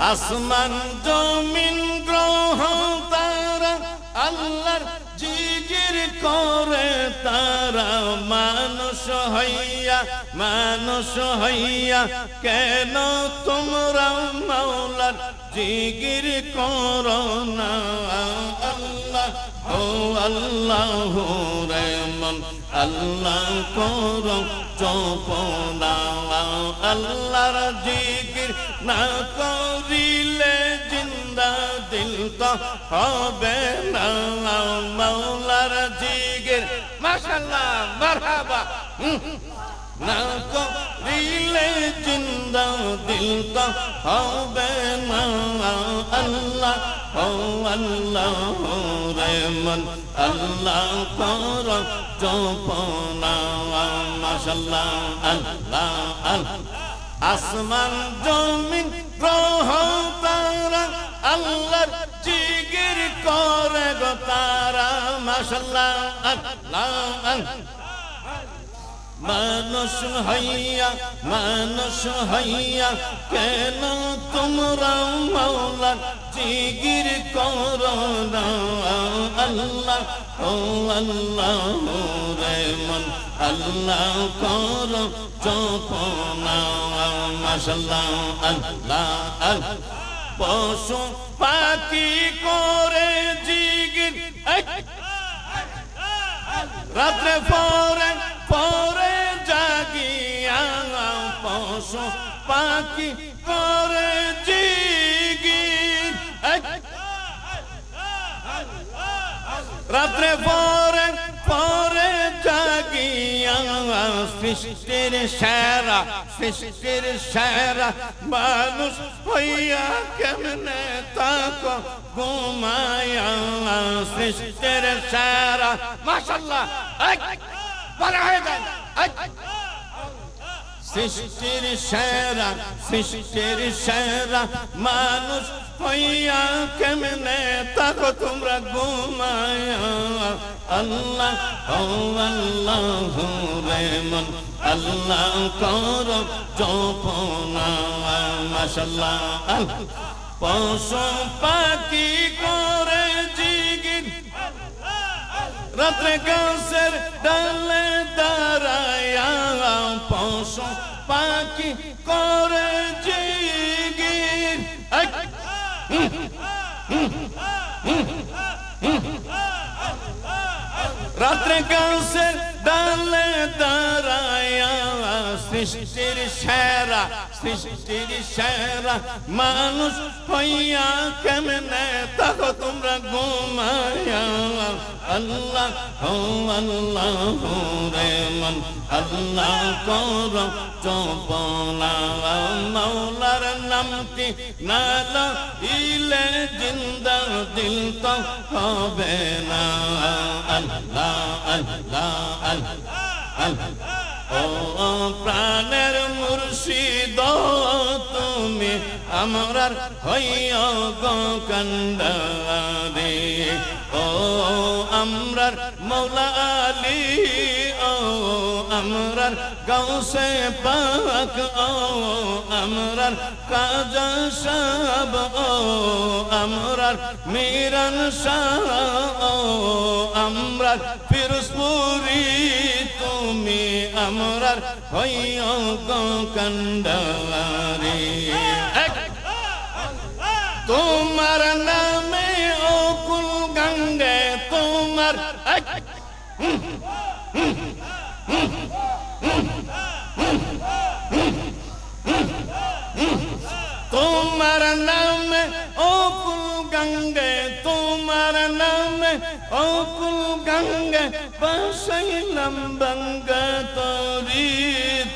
আসমান জমিন গ্রহ তারা আল্লাহর জিগির করে তারা মানুষ হইয়া মানুষ হইয়া, কেন তোমরা মাওলার জিগির করো না? আল্লাহ, ও আল্লাহ রেমন আল্লাহ করো চপনা আল্লাহর জিগির না করিলে জিন্দা দিল তো হবে না। মাওলার জিগির মাশাল্লাহ মারহাবা। না করিলে জিন্দা দিল তো হবে না। আল্লাহ, ও আল্লাহ রে মন আল্লাহ কর চপনা মাশাল্লাহ আল্লাহ আল্লাহ আসমান। জমিন গ্রহ তারা, আল্লাহর জিগির করে গো তারা। মাশাল্লাহ, আল্লাহ মানুষ হইয়া মানুষ হইয়া, কেন তোমরা মাওলা জিগির আল্লাহ, ও আল্লাহ রে মন। আল্লাহ করো চপনা মাশাল্লাহ, আল্লাহ পশু পাখি করে জিগির রাত্রে পরে পরে জাগিয়া পশু পাখি করে জিগির রাত্রে পরে সৃষ্টির সেরা সৃষ্টির সেরা মানুষ হইয়া কেমনে তাক ঘুমায়া সৃষ্টির সেরা মাশাল্লাহ বলা হয়ে এই, সৃষ্টির সেরা সৃষ্টির সেরা মানুষ হইয়া কেমনে তাকো তোমরা ঘুমায়া আল্লাহ আল্লাহ রে মন আল্লাহ কর জপনা মাশাল্লাহ পশু পাখি করে জিগির রাত্রে গাছের ডালে দাঁড়ায়া পশু পাখি করে জিগির এই, রাত্রে গাছের ডালে দাঁড়ায়া সৃষ্টির সেরা সৃষ্টির সেরা। মানুষ হইয়া কেমনে তাকো তোমরা ঘুমায়া আল্লাহ ও আল্লাহ রে মন। আল্লাহ কর চপনা মৌলার নামটি নাল ইলে জিন্দা দিল তো হবে না। আল্লাহ আল্লাহ ও প্রাণের মুর্শিদ তুমি আমরার হইয় গো কান্দারে ও আমরার মৌলা আলী আমরার গাউসে পাক, ও আমরার কাজা সাব, ও আমরার মিরন শাহ, ও আমরার ফিরোজপুরি তুমি আমরার হইয়া গো কান্দারে তোমার নামে অকুল গঙ্গে, তোমার তোমার অকুল গঙ্গে বসাইলাম বঙ্গ তরি,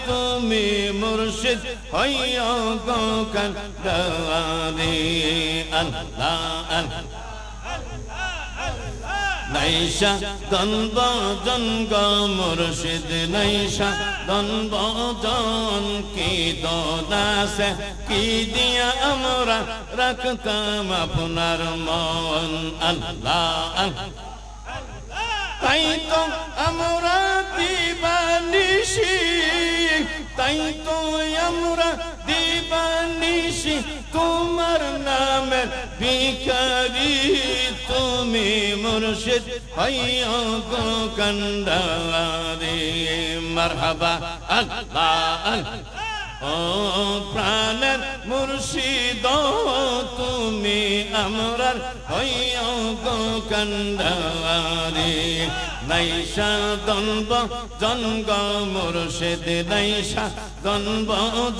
তুমি মুর্শিদ হইয়া গোকান দারি আল্লাহ। আল্লাহ দ্বন্দ্ব জনগ মুর্শিদ নাইশা দ্বন্দ্ব জন কি দাসে কি দিয়া আমরা রাখতাম আপনার মন আল্লাহ। তাই তো আমরা দিবানিশি তাই তো আমরা দিবানিশি তোমার নামের ভিখারি তুমি মুর্শিদ হইয়া গো কন্দারে মারহাবা আল্লাহ আল্লাহ। প্রাণের মুর্শিদ, তুমি আমরার হইয়া গো কন্দারে নাইশা দনব জনগ মুর্শিদ নাইশা দনব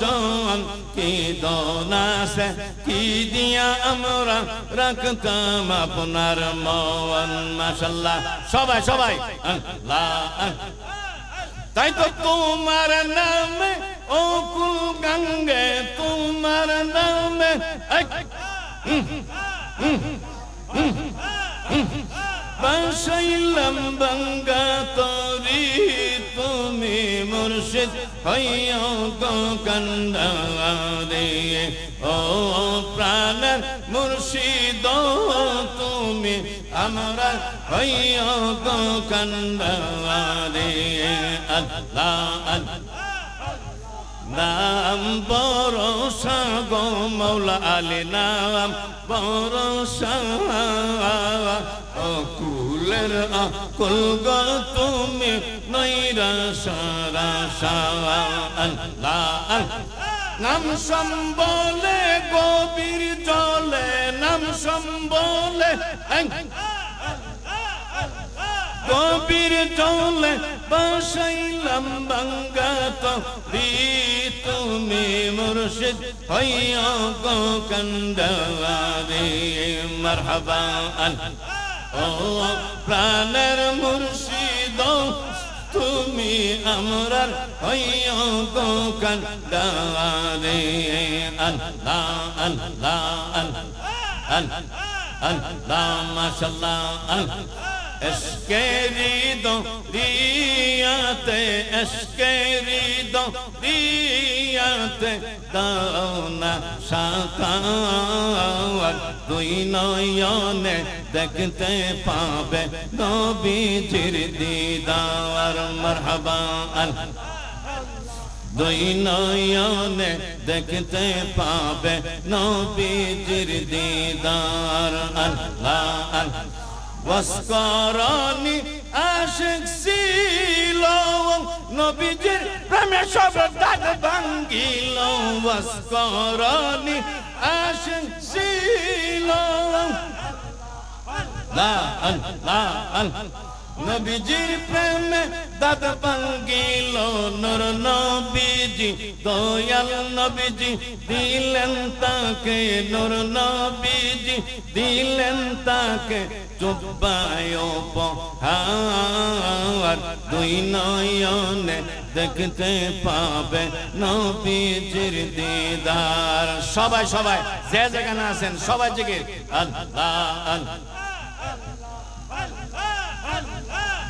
জন কি দনাসে, কি দিয়া আমরা রাখতাম আপনার মন মাশাল্লাহ। সবাই সবাই। আল্লাহ। তাই তো তোমার নামে ও কুল গঙ্গে, তোমার নামে বাসাইলাম বঙ্গা তরি, তুমি মুর্শিদ হইয়া গো কন্দারে ও প্রাণের মুর্শিদ, তুমি আমরা হইয়া গো কন্দারে আল্লাহ। আল্লাহ নাম বরসা গো মৌলা আলী, নাম বরসা কুলের আকুল গো তুমি নৈরা সারা আল্লাহ। নাম সম্বলে গভীর জলে, নাম সম্বলে গভীর জলে বাসাইলাম বাঙ্গাত তুমি মুর্শিদ হইয়া গো কন্দারে মারহাবা ও প্রাণের মুর্শিদ, তুমি আমরার হইয়া গো কন্দারে আল্লাহ আল্লাহ আল্লাহ আল্লাহ, মাশাল্লাহ, আল্লাহ। এসকেরি দো রিয়াতে এসকেরি দো রিয়াতে দাওনা সাকাওয়ার দুই নয়নে দেখতে পাবে নবীজির দিদার মারহাবা আল্লাহ দুই নয়নে দেখতে পাবে নবীজির দিদার আল্লাহ আল্লাহ বস্করণী আশিক ছিল। নবীজির প্রেমে সব দাগ ভাঙ্গিল। বস্করণী আশিক ছিল। লা লা নবীজির প্রেমে দাদ ভাঙ্গিল। নর নবীজি, দয়াল নবীজি দিলেন তাকে। নর নবীজি দিলেন তাকে। দুই নয়নে দেখতে পাবে নবীজির দিদার। সবাই সবাই, যে যেখানে আছেন, সবাই জিগে আল্লাহ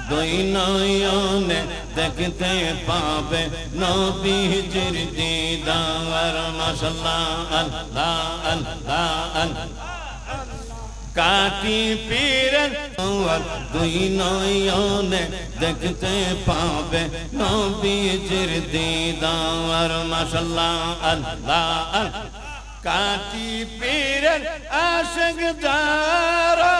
দুই নয়নে দেখতে পাবে নবীজির দিদার। আল্লাহ আল্লাহ আল্লাহ। কাটি পীরের দুই নয়নে দেখতে পাবে নবীজির দিদার আল্লাহ আল্লাহ। কাটি পীরের আশক যারা।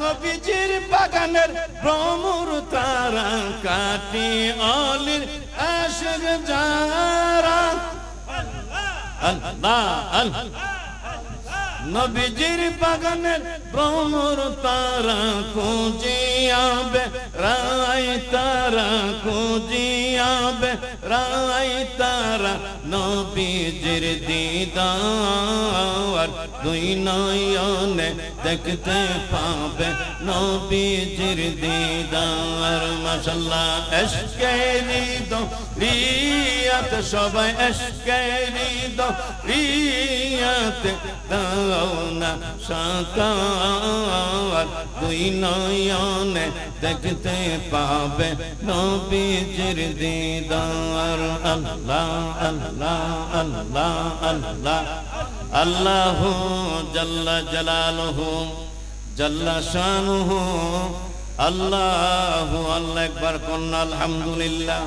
নবীজির বাগানের ভ্রমর তারা কাটি অলির আশক যারা। আল্লাহ আল্লাহ। নবীজির বাগানের ভ্রমর তারা খুঁজিয়াবে রায় তারা খুঁজিয়াবে রায় তারা নবীজির দিদার দুই নয়নে দেখতে পাবে নবীজির দিদার। মাশাল্লাহ এসকেরি দো রিয়াত, সবাই এসকেরি দো রিয়াত দাওনা সাকার। দুই নয়নে দেখতে পাবে নবীজির দিদার। আল্লাহ। আল্লাহ আল্লাহ আল্লাহ আল্লাহ জাল্লা জালালহু জাল্লা শানুহু আল্লাহ আল্লাহ একবার কন্যা আলহামদুলিল্লাহ